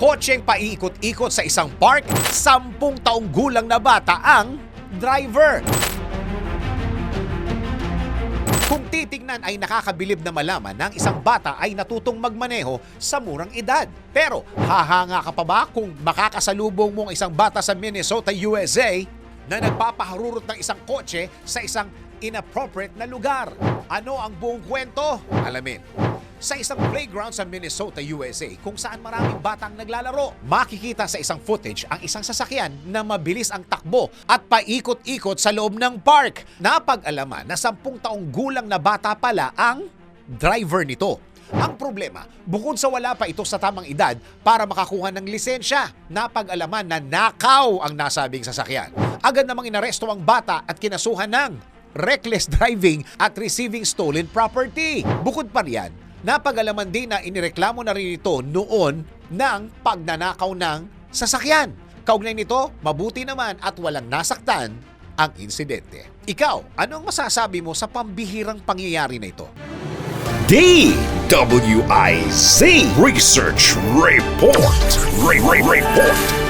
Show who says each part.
Speaker 1: kotseng paikot-ikot sa isang park, sampung taong gulang na bata ang driver. Kung titignan ay nakakabilib na malaman ang isang bata ay natutong magmaneho sa murang edad. Pero hahanga ka pa ba kung makakasalubong mo ang isang bata sa Minnesota, USA na nagpapaharurot ng isang kotse sa isang inappropriate na lugar? Ano ang buong kwento? Alamin. Sa isang playground sa Minnesota, USA, kung saan maraming batang naglalaro, makikita sa isang footage ang isang sasakyan na mabilis ang takbo at paikot-ikot sa loob ng park. Napag-alaman na sampung taong gulang na bata pala ang driver nito. Ang problema, bukod sa wala pa ito sa tamang edad para makakuha ng lisensya, napag-alaman na nakaw ang nasabing sasakyan. Agad namang inaresto ang bata at kinasuhan ng reckless driving at receiving stolen property. Bukod pa riyan, napag-alaman din na inireklamo na rin ito noon ng pagnanakaw ng sasakyan. Kaugnay nito, mabuti naman at walang nasaktan ang insidente. Ikaw, ano ang masasabi mo sa pambihirang pangyayari na ito?
Speaker 2: DWIZ Research Report. Re- Re- Report.